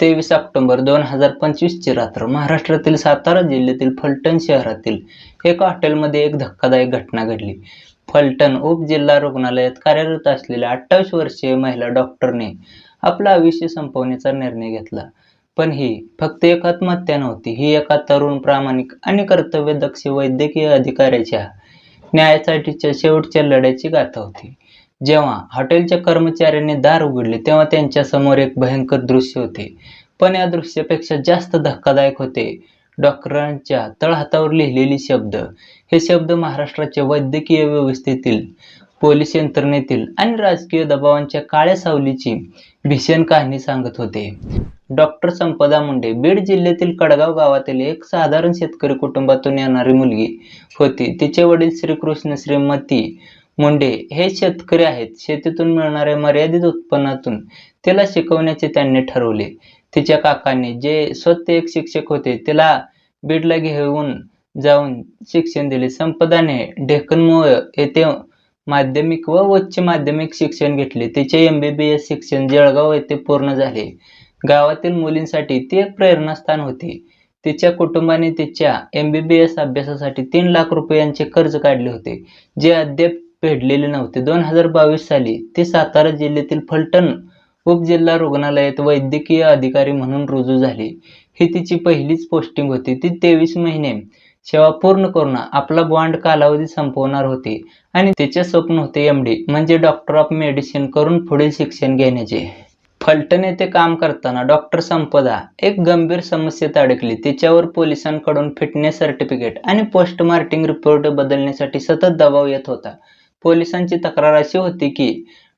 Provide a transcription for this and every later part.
तेवीस ऑक्टोबर दोन हजार पंचवीसची रात्र महाराष्ट्रातील सातारा जिल्ह्यातील फलटण शहरातील एका हॉटेलमध्ये एक धक्कादायक घटना घडली. फलटण उपजिल्हा रुग्णालयात कार्यरत असलेल्या अठ्ठावीस वर्षीय महिला डॉक्टरने आपला आयुष्य संपवण्याचा निर्णय घेतला. पण ही फक्त एक आत्महत्या नव्हती ही एका तरुण प्रामाणिक आणि कर्तव्यदक्ष वैद्यकीय अधिकाऱ्याच्या न्यायासाठीच्या शेवटच्या लढ्याची गाथा होती. जेव्हा हॉटेलच्या कर्मचाऱ्यांनी दार उघडले तेव्हा त्यांच्यासमोर एक भयंकर दृश्य होते. पण या दृश्यापेक्षा जास्त धक्कादायक होते डॉक्टरांच्या तळहातावर लिहिलेले शब्द. हे शब्द महाराष्ट्राच्या वैद्यकीय व्यवस्थेतील पोलीस यंत्रणेतील आणि राजकीय दबावांच्या काळ्या सावलीची भीषण कहाणी सांगत होते. डॉक्टर संपदा मुंडे बीड जिल्ह्यातील कडगाव गावातील एक साधारण शेतकरी कुटुंबातून येणारी मुलगी होती. तिचे वडील श्रीकृष्ण श्रीमती मुंडे हे शेतकरी आहेत. शेतीतून मिळणाऱ्या मर्यादित उत्पन्नातून तिला शिकवण्याचे त्यांनी ठरवले. तिच्या काकांनी जे स्वतः एक शिक्षक होते तिला बीडला घेऊन जाऊन शिक्षण दिले. संपदाने ढेकनमुळ येथे माध्यमिक व उच्च माध्यमिक शिक्षण घेतले. तिचे एम बी बी एस शिक्षण जळगाव येथे पूर्ण झाले. गावातील मुलींसाठी ती एक प्रेरणास्थान होती. तिच्या कुटुंबाने तिच्या एम बी बी एस अभ्यासासाठी तीन लाख रुपयांचे कर्ज काढले होते जे अद्याप फेडलेले नव्हते. दोन हजार बावीस साली ते सातारा जिल्ह्यातील फलटण उपजिल्हा रुग्णालयात वैद्यकीय अधिकारी म्हणून रुजू झाले. ही तिची पहिलीच पोस्टिंग होती. ती तेवीस महिने सेवा पूर्ण करून आपला बॉन्ड कालावधी संपवणार होते आणि तिचे स्वप्न होते एम डी म्हणजे डॉक्टर ऑफ मेडिसिन करून पुढील शिक्षण घेण्याचे. फलटण येथे काम करताना डॉक्टर संपदा एक गंभीर समस्येत अडकली. तिच्यावर पोलिसांकडून फिटनेस सर्टिफिकेट आणि पोस्टमार्टिंग रिपोर्ट बदलण्यासाठी सतत दबाव येत होता. पोलिसांची तक्रार अशी होती की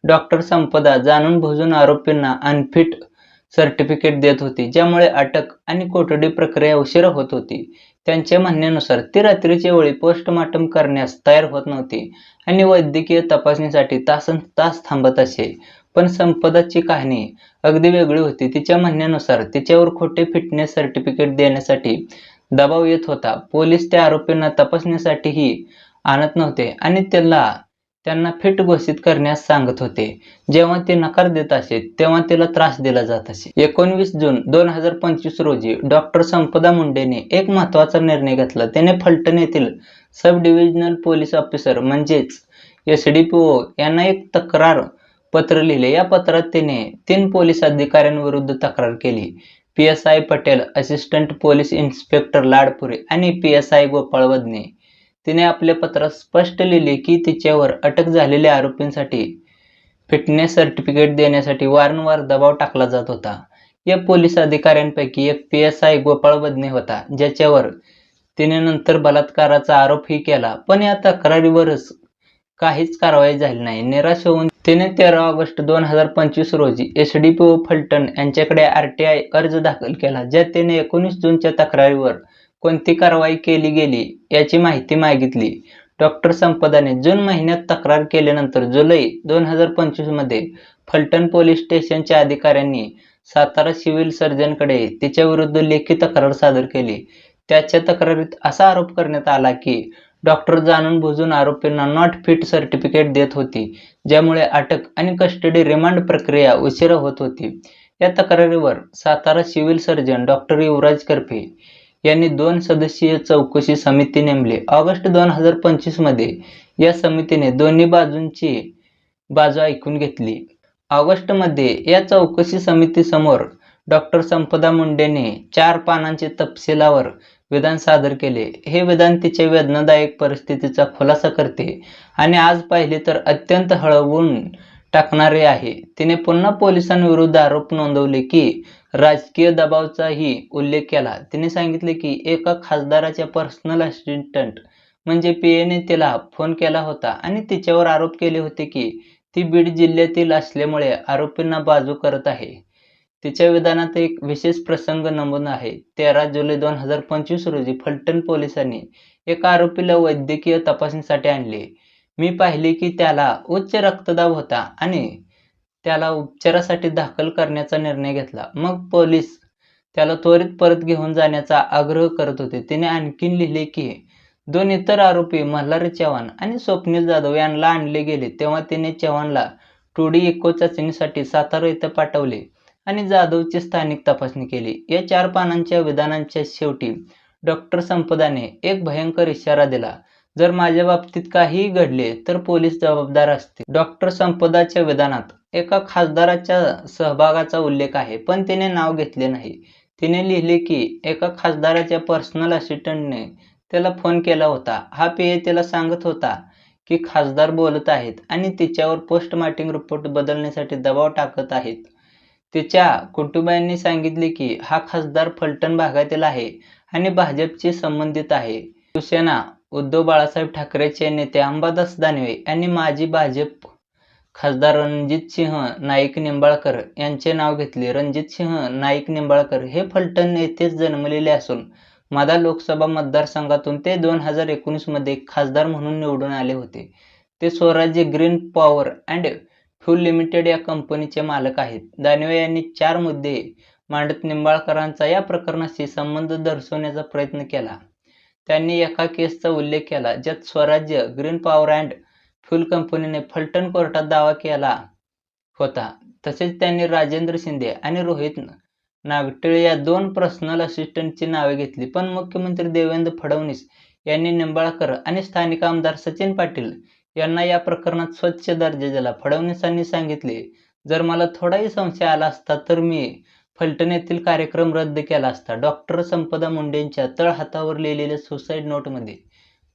डॉक्टर संपदा जाणून बुजून आरोपींना अनफिट सर्टिफिकेट देत होती ज्यामुळे अटक आणि कोठडी प्रक्रिया उशिरा होत होती. त्यांच्या म्हणण्यानुसार ती रात्रीच्या वेळी पोस्टमार्टम करण्यास तयार होत नव्हती आणि वैद्यकीय तपासणीसाठी तासन तास थांबत असे. पण संपदाची कहाणी अगदी वेगळी होती. तिच्या म्हणण्यानुसार तिच्यावर खोटे फिटनेस सर्टिफिकेट देण्यासाठी दबाव येत होता. पोलीस त्या आरोपींना तपासण्यासाठीही आणत नव्हते आणि त्याला त्यांना फिट घोषित करण्यास सांगत होते. जेव्हा ते नकार देत असे तेव्हा तिला त्रास दिला जात असे. एकोणवीस जून दोन हजार पंचवीस रोजी डॉक्टर संपदा मुंडेने एक महत्त्वाचा निर्णय घेतला. त्याने फलटण येथील सब डिव्हिजनल पोलीस ऑफिसर म्हणजेच एस डी पी ओ यांना एक तक्रार पत्र लिहिले. या पत्रात तिने तीन पोलीस अधिकाऱ्यांविरुद्ध तक्रार केली. P S I Patel assistant police inspector Ladpure आणि पी एस आय गोपाळ वदने तिने आपल्या पत्रात स्पष्ट लिहिले की तिच्यावर अटक झालेल्या आरोपींसाठी फिटनेस सर्टिफिकेट देण्यासाठी वारंवार दबाव टाकला जात होता. या पोलीस अधिकाऱ्यांपैकी एक P S I Gopal Badne होता ज्याच्यावर तिने नंतर बलात्काराचा आरोपही केला पण या तक्रारीवरच काहीच कारवाई झाली नाही. निराश होऊन तिने तेरा ऑगस्ट दोन हजार पंचवीस रोजी S D P O Phaltan यांच्याकडे आर टी आय अर्ज दाखल केला ज्यात तिने एकोणीस जूनच्या तक्रारीवर कोणती कारवाई केली गेली याची माहिती मागितली. डॉक्टर संपदाने जून महिन्यात तक्रार केल्यानंतर जुलै दोन हजार पंचवीसमध्ये फलटण पोलीस स्टेशनच्या अधिकाऱ्यांनी सातारा सिव्हिल सर्जनकडे तिच्या विरुद्ध लेखी तक्रार सादर केली. त्याच्या तक्रारीत असा आरोप करण्यात आला की डॉक्टर जाणून बुजून आरोपींना नॉट फिट सर्टिफिकेट देत होती ज्यामुळे अटक आणि कस्टडी रिमांड प्रक्रिया उशिरा होत होती. या तक्रारीवर Satara civil surgeon doctor Yuvraj Karpe यांनी दोन सदस्यीय चौकशी समिती नेमली. ऑगस्ट दोन हजार पंचवीसमध्ये या समितीने दोन्ही बाजूंची बाजू ऐकून घेतली. ऑगस्टमध्ये या चौकशी समितीसमोर डॉक्टर संपदा मुंडेने चार पानांचे तपशिलावर विधान सादर केले. हे विधान तिच्या वेदनादायक परिस्थितीचा खुलासा करते आणि आज पाहिले तर अत्यंत हळवून टाकणारे आहे. तिने पुन्हा पोलिसांविरुद्ध आरोप नोंदवले की राजकीय दबावचाही उल्लेख केला. तिने सांगितले की एका खासदाराच्या पर्सनल असिस्टंट म्हणजे पीएने तिला फोन केला होता आणि तिच्यावर आरोप केले होते की ती बीड जिल्ह्यातील असल्यामुळे आरोपींना बाजू करत आहे. तिच्या विधानात एक विशेष प्रसंग नमूद आहे. तेरा जुलै दोन हजार पंचवीस रोजी फलटण पोलिसांनी एका आरोपीला वैद्यकीय तपासणीसाठी आणले. मी पाहिले की त्याला उच्च रक्तदाब होता आणि त्याला उपचारासाठी दाखल करण्याचा निर्णय घेतला. मग पोलीस त्याला त्वरित परत घेऊन जाण्याचा आग्रह करत होते. तिने आणखीन लिहिले की दोन इतर आरोपी मल्हारी चव्हाण आणि स्वप्नील जाधव यांना आणले गेले. तेव्हा तिने चव्हाणला टू डी इको चाचणीसाठी सातारा येथे पाठवले आणि जाधवची स्थानिक तपासणी केली. या चार पानांच्या विधानांच्या शेवटी डॉक्टर संपदाने एक भयंकर इशारा दिला. जर माझ्या बाबतीत काहीही घडले तर पोलीस जबाबदार असतील. डॉक्टर संपदाच्या विधानात एका खासदाराच्या सहभागाचा उल्लेख आहे पण तिने नाव घेतले नाही. तिने लिहिले की एका खासदाराच्या पर्सनल असिस्टंटने त्याला फोन केला होता. हा पीए तिला सांगत होता की खासदार बोलत आहेत आणि तिच्यावर पोस्टमार्टिंग रिपोर्ट बदलण्यासाठी दबाव टाकत आहेत. तिच्या कुटुंबियांनी सांगितले की हा खासदार फलटण भागातील आहे आणि भाजपशी संबंधित आहे. शिवसेना उद्धव बाळासाहेब ठाकरेचे नेते अंबादास दानवे यांनी माजी भाजप खासदार रणजितसिंह नाईक निंबाळकर यांचे नाव घेतले. रणजितसिंह नाईक निंबाळकर हे फलटण येथेच जन्मलेले असून मादा लोकसभा मतदारसंघातून ते दोन हजार एकोणीसमध्ये खासदार म्हणून निवडून आले होते. ते Swarajya green power and fuel limited या कंपनीचे मालक आहेत. दानवे यांनी चार मुद्दे मांडत निंबाळकरांचा या प्रकरणाशी संबंध दर्शवण्याचा प्रयत्न केला. त्यांनी एका केसचा उल्लेख केला ज्यात स्वराज्य ग्रीन पॉवर अँड फ्यूल कंपनीने फलटण कोर्टात दावा केला होता. तसेच त्यांनी राजेंद्र शिंदे आणि रोहित नागटिळे या दोन पर्सनल असिस्टंटची नावे घेतली. पण मुख्यमंत्री देवेंद्र फडणवीस यांनी निंबाळकर आणि स्थानिक आमदार सचिन पाटील यांना या प्रकरणात स्वच्छ दर्जा दिला. फडणवीसांनी सांगितले जर मला थोडाही संशय आला असता तर मी फलटण येथील कार्यक्रम रद्द केला असता डॉक्टर संपदा मुंडेंच्या तळहातावर लिहिलेल्या सुसाईड नोटमध्ये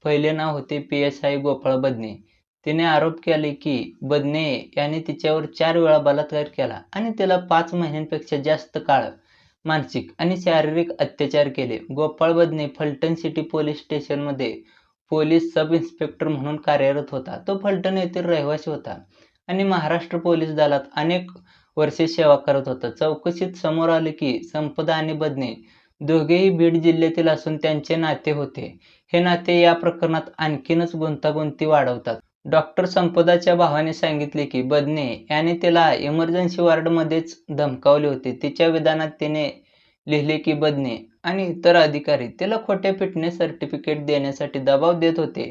पहिले नाव होते P S I Gopal Badne. तिने आरोप केले की बदने यांनी तिच्यावर चार वेळा बलात्कार केला आणि तिला पाच महिन्यांपेक्षा जास्त काळ मानसिक आणि शारीरिक अत्याचार केले. गोपाळ बदने फलटण सिटी पोलीस स्टेशनमध्ये पोलीस सब इन्स्पेक्टर म्हणून कार्यरत होता. तो फलटण येथील रहिवासी होता आणि महाराष्ट्र पोलीस दलात अनेक वर्षे सेवा करत होता. चौकशीत समोर आले की संपदा आणि बदने दोघेही बीड जिल्ह्यातील असून त्यांचे नाते होते. हे नाते या प्रकरणात आणखीनच गुंतागुंती वाढवतात. डॉक्टर संपदाच्या भावाने सांगितले की बदने याने तिला इमर्जन्सी वॉर्डमध्येच धमकावले होते. तिच्या विधानात तिने लिहिले की बदने आणि इतर अधिकारी तिला खोटे फिटनेस सर्टिफिकेट देण्यासाठी दबाव देत होते.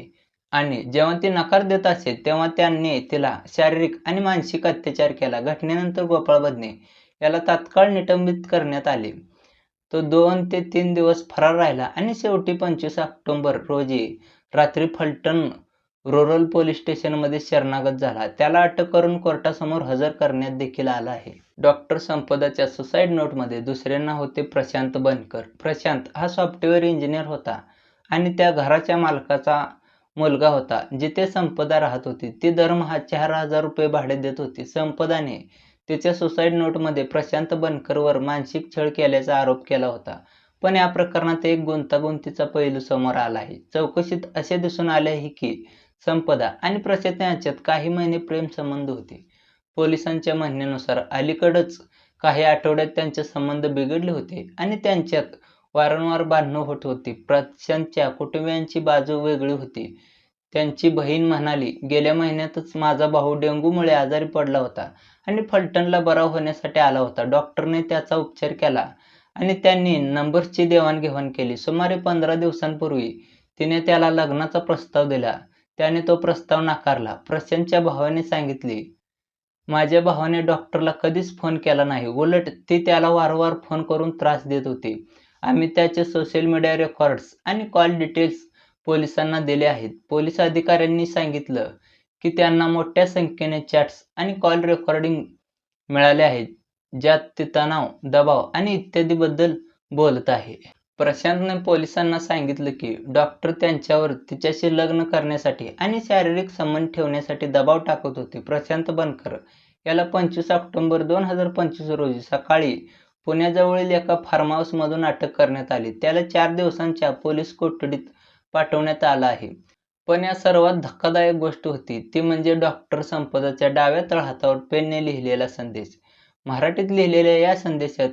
आणि जेव्हा ती नकार देत असे तेव्हा त्यांनी तिला शारीरिक आणि मानसिक अत्याचार केला. घटनेनंतर गोपाळ बदने याला तात्काळ निलंबित करण्यात आले. तो दोन ते तीन दिवस फरार राहिला आणि शेवटी पंचवीस ऑक्टोबर रोजी रात्री फलटण रुरल पोलीस स्टेशनमध्ये शरणागत झाला. त्याला अटक करून कोर्टासमोर हजर करण्यात देखील आला आहे. डॉक्टर संपदाच्या सुसाईड नोटमध्ये दुसरे नाव होते प्रशांत बनकर. प्रशांत हा सॉफ्टवेअर इंजिनियर होता आणि त्या घराच्या मालकाचा मुलगा होता. जिथे संपदा राहत होती ती दरमहा चार हजार रुपये भाडे देत होती. संपदाने तिच्या सुसाईड नोटमध्ये प्रशांत बनकरवर मानसिक छळ केल्याचा आरोप केला होता. पण या प्रकरणात एक गुंतागुंतीचा पैलू समोर आला आहे. चौकशीत असे दिसून आले आहे की संपदा आणि प्रशांत यांच्यात काही महिने प्रेम संबंध होते. पोलिसांच्या म्हणण्यानुसार अलीकडच काही आठवड्यात त्यांचे संबंध बिघडले होते आणि त्यांच्यात वारंवार भांडणं होत होती. प्रशांतच्या कुटुंबियांची बाजू वेगळी होती. त्यांची बहीण म्हणाली गेल्या महिन्यातच माझा भाऊ डेंग्यूमुळे आजारी पडला होता आणि फलटणला बरा होण्यासाठी आला होता. डॉक्टरने त्याचा उपचार केला आणि त्यांनी नंबर्सची देवाणघेवाण केली. सुमारे पंधरा दिवसांपूर्वी तिने त्याला लग्नाचा प्रस्ताव दिला. त्याने तो प्रस्ताव नाकारला. प्रशांतच्या भावाने सांगितले माझ्या भावाने डॉक्टरला कधीच फोन केला नाही. उलट ती त्याला वारंवार फोन करून त्रास देत होती. आम्ही त्याचे सोशल मीडिया रेकॉर्ड्स आणि कॉल डिटेल्स पोलिसांना दिले आहेत. पोलीस अधिकाऱ्यांनी सांगितलं की त्यांना मोठ्या संख्येने चॅट्स आणि कॉल रेकॉर्डिंग मिळाले आहेत ज्यात ते तणाव दबाव आणि इत्यादीबद्दल बोलत आहे. प्रशांतने पोलिसांना सांगितलं की डॉक्टर त्यांच्यावर तिच्याशी लग्न करण्यासाठी आणि शारीरिक संबंध ठेवण्यासाठी दबाव टाकत होते. प्रशांत बनकर याला पंचवीस ऑक्टोबर दोन हजार पंचवीस रोजी सकाळी पुण्याजवळील एका फार्म हाऊसमधून अटक करण्यात आली. त्याला चार दिवसांच्या पोलीस कोठडीत पाठवण्यात आलं आहे. पण या सर्वात धक्कादायक गोष्ट होती. ती म्हणजे डॉक्टर संपदाच्या डाव्या तळहातावर पेनने लिहिलेला संदेश. मराठीत लिहिलेल्या या संदेशात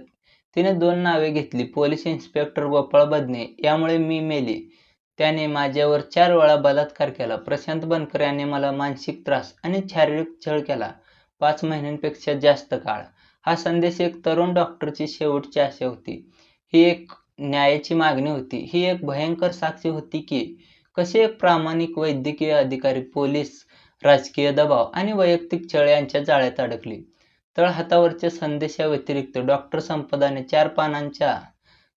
तिने दोन नावे घेतली. पोलीस इन्स्पेक्टर गोपाळ बदने यामुळे मी मेले. त्याने माझ्यावर चार वेळा बलात्कार केला. प्रशांत बनकर याने मला मानसिक त्रास आणि शारीरिक छळ केला. पाच महिन्यांपेक्षा जास्त काळ. हा संदेश एक तरुण डॉक्टरची शेवटची आशा होती. ही एक न्यायाची मागणी होती. ही एक भयंकर साक्षी होती की कसे एक प्रामाणिक वैद्यकीय अधिकारी पोलीस राजकीय दबाव आणि वैयक्तिक छळ यांच्या जाळ्यात अडकली. तळहातावरच्या संदेशाव्यतिरिक्त डॉक्टर संपदाने चार पानांच्या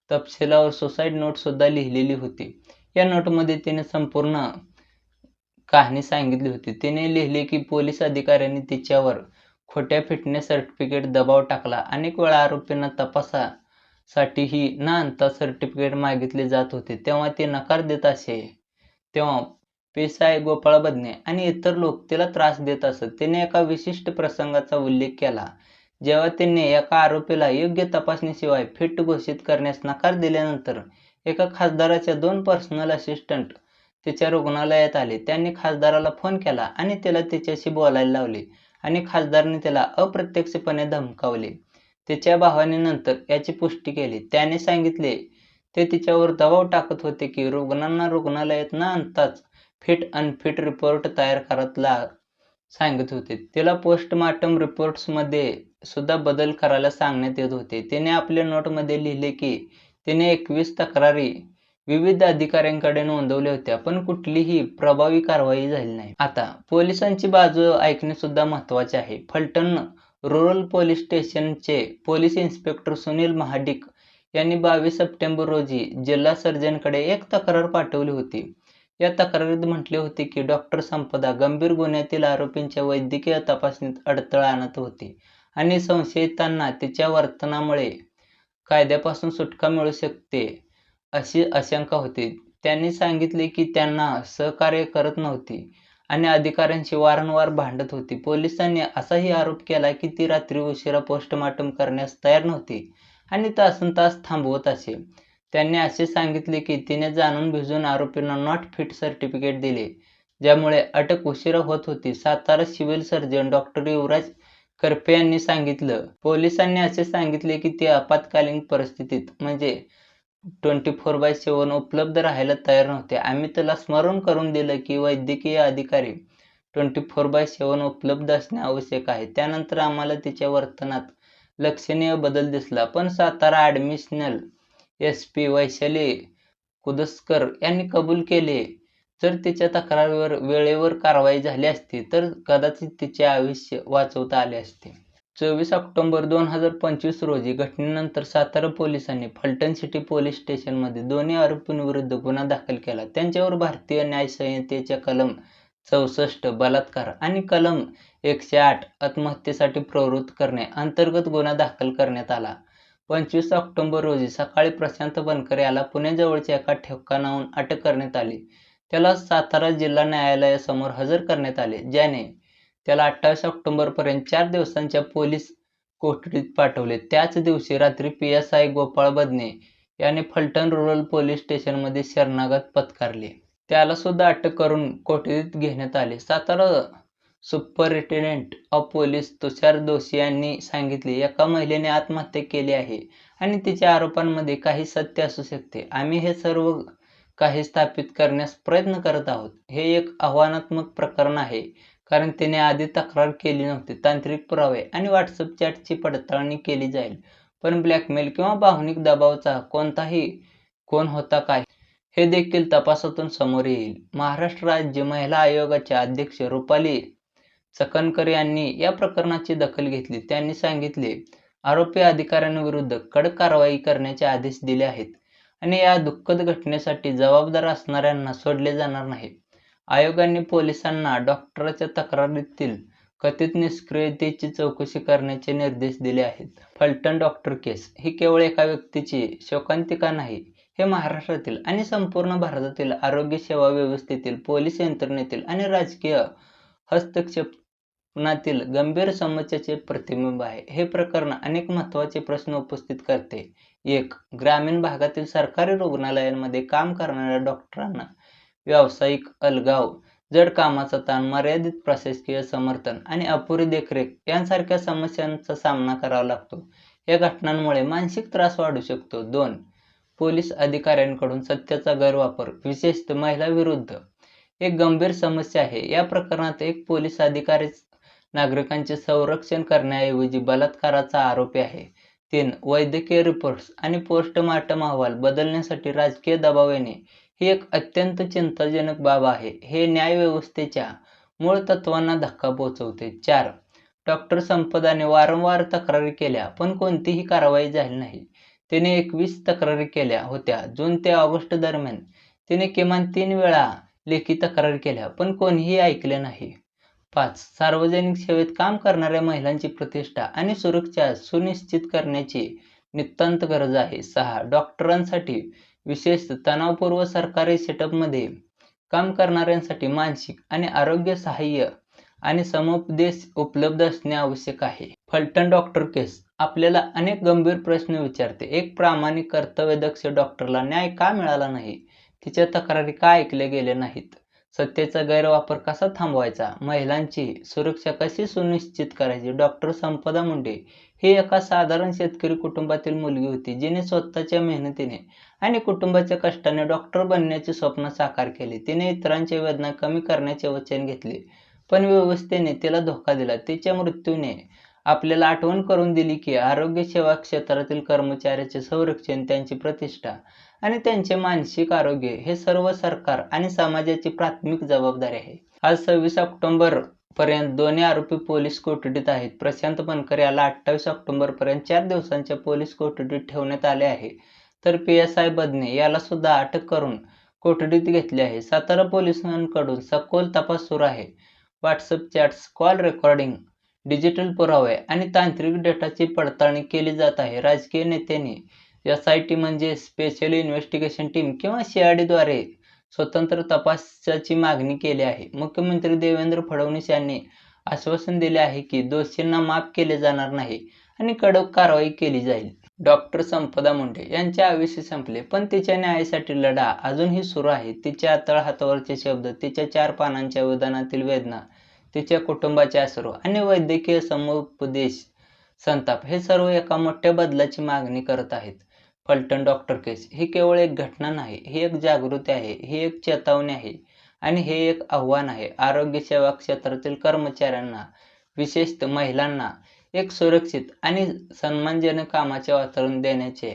तपशिलावर सुसाईड नोट सुद्धा लिहिलेली होती. या नोटमध्ये तिने संपूर्ण कहाणी सांगितली होती. तिने लिहिले की पोलीस अधिकाऱ्यांनी तिच्यावर खोट्या फिटनेस सर्टिफिकेट दबाव टाकला. अनेक वेळा आरोपींना तपासासाठी ही न आणता सर्टिफिकेट मागितले जात होते. तेव्हा ते नकार देत असे. तेव्हा पेसाय गोपाळ बदने आणि इतर लोक तिला त्रास देत असत. तिने एका विशिष्ट प्रसंगाचा उल्लेख केला. जेव्हा त्यांनी एका आरोपीला योग्य तपासणीशिवाय फिट घोषित करण्यास नकार दिल्यानंतर एका खासदाराच्या दोन पर्सनल असिस्टंट त्याच्या रुग्णालयात आले. त्यांनी खासदाराला फोन केला आणि त्याला त्याच्याशी बोलायला लावले. आणि खासदारने त्याला अप्रत्यक्षपणे धमकावले. तिच्या भावाने नंतर याची पुष्टी केली. त्याने सांगितले ते तिच्यावर दबाव टाकत होते की रुग्णांना रुग्णालयात न आणताच फिट अनफिट रिपोर्ट तयार करायला सांगत होते. तिला पोस्टमार्टम रिपोर्ट्समध्ये सुद्धा बदल करायला सांगण्यात येत होते. तिने आपल्या नोटमध्ये लिहिले की तिने एकवीस तक्रारी विविध अधिकाऱ्यांकडे नोंदवल्या होत्या पण कुठलीही प्रभावी कारवाई झाली नाही. आता पोलिसांची बाजू ऐकणे सुद्धा महत्त्वाचे आहे. फलटण रुरल पोलीस स्टेशनचे पोलीस इन्स्पेक्टर सुनील महाडिक यांनी बावीस सप्टेंबर रोजी जिल्हा सर्जनकडे एक तक्रार पाठवली होती. या तक्रारीत म्हटले होते की डॉक्टर संपदा गंभीर गुन्ह्यातील आरोपींच्या वैद्यकीय तपासणीत अडथळा आणत होती आणि संशयितांना तिच्या वर्तनामुळे कायद्यापासून सुटका मिळू शकते अशी आशंका होती. त्यांनी सांगितले की त्यांना सहकार्य करत नव्हती आणि अधिकाऱ्यांशी वारंवार भांडत होती. पोलिसांनी असाही आरोप केला की ती रात्री उशिरा पोस्टमार्टम करण्यास तयार नव्हती आणि तासन तास थांबवत असे. त्यांनी असे सांगितले की तिने जाणून भिजून आरोपींना नॉट फिट सर्टिफिकेट दिले ज्यामुळे अटक उशिरा होत होती Satara civil surgeon doctor Yuvraj Karpe यांनी सांगितलं. पोलिसांनी असे सांगितले की ती आपत्कालीन परिस्थितीत म्हणजे ट्वेंटी फोर बाय सेवन उपलब्ध राहायला तयार नव्हते. आम्ही त्याला स्मरण करून दिलं की वैद्यकीय अधिकारी ट्वेंटी फोर बाय सेवन उपलब्ध असणे आवश्यक आहे. त्यानंतर आम्हाला तिच्या वर्तनात लक्षणीय बदल दिसला. पण Satara additional S P Vaishali Kudaskar यांनी कबूल केले जर तिच्या तक्रारीवर वेळेवर कारवाई झाली असती तर कदाचित तिचे आयुष्य वाचवता आले असते. चोवीस ऑक्टोबर दोन हजार पंचवीस रोजी घटनेनंतर सातारा पोलिसांनी फलटण सिटी पोलीस स्टेशनमध्ये दोन्ही आरोपींविरुद्ध गुन्हा दाखल केला. त्यांच्यावर भारतीय न्याय संहितेच्या कलम चौसष्ट बलात्कार आणि कलम एकशे आठ आत्महत्येसाठी प्रवृत्त करणे अंतर्गत गुन्हा दाखल करण्यात आला. पंचवीस ऑक्टोबर रोजी सकाळी प्रशांत बनकर याला पुण्याजवळच्या एका ठिकाणाहून अटक करण्यात आली. त्याला सातारा जिल्हा न्यायालयासमोर हजर करण्यात आले ज्याने त्याला अठ्ठावीस ऑक्टोबरपर्यंत चार दिवसांच्या पोलीस कोठडीत पाठवले. त्याच दिवशी रात्री P S I Gopal Badne याने फलटण रुरल पोलीस स्टेशनमध्ये शरणागत पत्कारले. त्याला सुद्धा अटक करून कोठडीत घेण्यात आले. Satara superintendent of police Tushar Doshi यांनी सांगितले एका महिलेने आत्महत्या केली आहे आणि तिच्या आरोपांमध्ये काही सत्य असू शकते. आम्ही हे सर्व काही स्थापित करण्यास प्रयत्न करत आहोत. हे एक आव्हानात्मक प्रकरण आहे. कारण त्याने आधी तक्रार केली नव्हती. तांत्रिक पुरावे आणि व्हॉट्सअप चॅटची पडताळणी केली जाईल. पण ब्लॅकमेल किंवा भावनिक दबावाचा कोणताही कोण होता काय? हे देखील तपासातून समोर येईल. महाराष्ट्र राज्य महिला आयोगाच्या अध्यक्ष रुपाली चकनकर यांनी या प्रकरणाची दखल घेतली. त्यांनी सांगितले आरोपी अधिकाऱ्यांविरुद्ध कडक कारवाई करण्याचे आदेश दिले आहेत आणि या दुःखद घटनेसाठी जबाबदार असणाऱ्यांना सोडले जाणार नाही. आयोगाने पोलिसांना डॉक्टरच्या तक्रारीतील कथित निष्क्रियतेची चौकशी करण्याचे निर्देश दिले आहेत. फलटण डॉक्टर केस ही केवळ एका व्यक्तीची शोकांतिका नाही हे महाराष्ट्रातील आणि संपूर्ण भारतातील आरोग्य सेवा व्यवस्थेतील पोलीस यंत्रणेतील आणि राजकीय हस्तक्षेपणातील गंभीर समस्याचे प्रतिबिंब आहे. हे प्रकरण अनेक महत्त्वाचे प्रश्न उपस्थित करते. एक ग्रामीण भागातील सरकारी रुग्णालयांमध्ये काम करणाऱ्या डॉक्टरांना व्यावसायिक अलगाव जड कामाचा ताण मर्यादित प्रशासकीय समर्थन आणि अपुरी देखरेख यांसारख्या समस्यांचा सामना करावा लागतो. या घटनांमुळे मानसिक त्रास वाढू शकतो. दोन पोलीस अधिकाऱ्यांकडून सत्याचा गैरवापर विशेषतः महिला विरुद्ध. एक गंभीर समस्या आहे. या प्रकरणात एक पोलीस अधिकारी नागरिकांचे संरक्षण करण्याऐवजी बलात्काराचा आरोपी आहे. तीन वैद्यकीय रिपोर्ट्स आणि पोस्टमार्टम अहवाल बदलण्यासाठी राजकीय दबाव येणे ही एक अत्यंत चिंताजनक बाब आहे. हे न्यायव्यवस्थेच्या मूळ तत्वांना धक्का पोहोचवते. चार डॉक्टर संपदाने वारंवार तक्रारी केल्या पण कोणतीही कारवाई झाली नाही. तिने एकवीस तक्रारी केल्या होत्या. जून ते ऑगस्ट दरम्यान तिने किमान तीन वेळा लेखी तक्रार केल्या पण कोणीही ऐकले नाही. पाच सार्वजनिक सेवेत काम करणाऱ्या महिलांची प्रतिष्ठा आणि सुरक्षा सुनिश्चित करण्याची नितांत गरज आहे. सहा डॉक्टरांसाठी विशेष तणावपूर्व सरकारी सेटअपमध्ये काम करणाऱ्यांसाठी मानसिक आणि आरोग्य सहाय्य आणि समुपदेश उपलब्ध असणे आवश्यक आहे. Phaltan doctor case. आपल्याला अनेक गंभीर प्रश्न विचारते. एक प्रामाणिक कर्तव्यदक्ष डॉक्टरला न्याय का मिळाला नाही? तिच्या तक्रारी का ऐकल्या गेल्या नाहीत? सत्तेचा गैरवापर कसा थांबवायचा? महिलांची सुरक्षा कशी सुनिश्चित करायची? डॉक्टर संपदा मुंडे ही एका साधारण शेतकरी कुटुंबातील मुलगी होती जिने स्वतःच्या मेहनतीने आणि कुटुंबाच्या कष्टाने डॉक्टर बनण्याचे स्वप्न साकार केले. तिने इतरांच्या वेदना कमी करण्याचे वचन घेतले पण व्यवस्थेने तिला धोका दिला. तिच्या मृत्यूने आपल्याला आठवण करून दिली की आरोग्य सेवा क्षेत्रातील कर्मचाऱ्याचे संरक्षण त्यांची प्रतिष्ठा आणि त्यांचे मानसिक आरोग्य हे सर्व सरकार आणि समाजाची प्राथमिक जबाबदारी आहे. आज सव्वीस ऑक्टोंबर पर्यंत दोन्ही आरोपी पोलीस कोठडीत आहेत. प्रशांत बनकर याला अठ्ठावीस ऑक्टोबर पर्यंत चार दिवसांच्या पोलीस कोठडीत ठेवण्यात आले आहे. तर पी एस आय बदने याला सुद्धा अटक करून कोठडीत घेतले आहे. सातारा पोलिसांकडून सखोल तपास सुरू आहे. WhatsApp chats call recording digital पुरावे आणि तांत्रिक डेटाची पडताळणी केली जात आहे. राजकीय नेत्यांनी एस आय टी म्हणजे स्पेशल इन्व्हेस्टिगेशन टीम किंवा सीआयडीद्वारे स्वतंत्र तपासाची मागणी केली आहे. मुख्यमंत्री देवेंद्र फडणवीस यांनी आश्वासन दिले आहे की दोषींना माफ केले जाणार नाही आणि कडक कारवाई केली जाईल. डॉक्टर संपदा मुंडे यांचे आयुष्य संपले पण तिच्या न्यायासाठी लढा अजूनही सुरू आहे. तिच्या अतळ हातावरचे शब्द तिच्या चार पानांच्या विधानातील वेदना तिच्या कुटुंबाचे अश्रू आणि वैद्यकीय समुपदेश संताप हे सर्व एका मोठ्या बदलाची मागणी करत आहेत. फलटण डॉक्टर केस. ही केवळ एक घटना नाही ही एक जागृती आहे ही एक चेतावणी आहे आणि हे एक आव्हान आहे. आरोग्यसेवा क्षेत्रातील कर्मचाऱ्यांना विशेषतः महिलांना एक सुरक्षित आणि सन्मानजनक कामाचे वातावरण देण्याचे.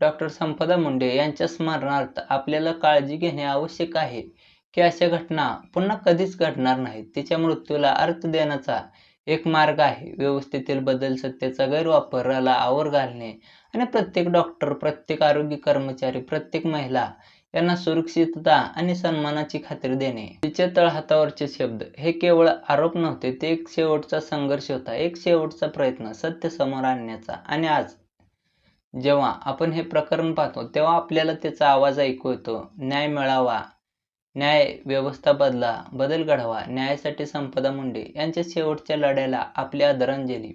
डॉक्टर संपदा मुंडे यांच्या स्मरणार्थ आपल्याला काळजी घेणे आवश्यक आहे की अशा घटना पुन्हा कधीच घडणार नाहीत. तिच्या मृत्यूला अर्थ देण्याचा एक मार्ग आहे. व्यवस्थेतील बदल सत्तेचा गैरवापराला आवर घालणे आणि प्रत्येक डॉक्टर प्रत्येक आरोग्य कर्मचारी प्रत्येक महिला यांना सुरक्षितता आणि सन्मानाची खात्री देणे. तिचे तळहातावरचे शब्द हे केवळ आरोप नव्हते ते एक शेवटचा संघर्ष होता एक शेवटचा प्रयत्न सत्य समोर आणण्याचा. आणि आज जेव्हा आपण हे प्रकरण पाहतो तेव्हा आपल्याला त्याचा आवाज ऐकू येतो. न्याय मिळावा. न्याय व्यवस्था बदला बदल घडवा न्यायासाठी संपदा मुंडे यांच्या शेवटच्या लढ्याला आपली आदरांजली.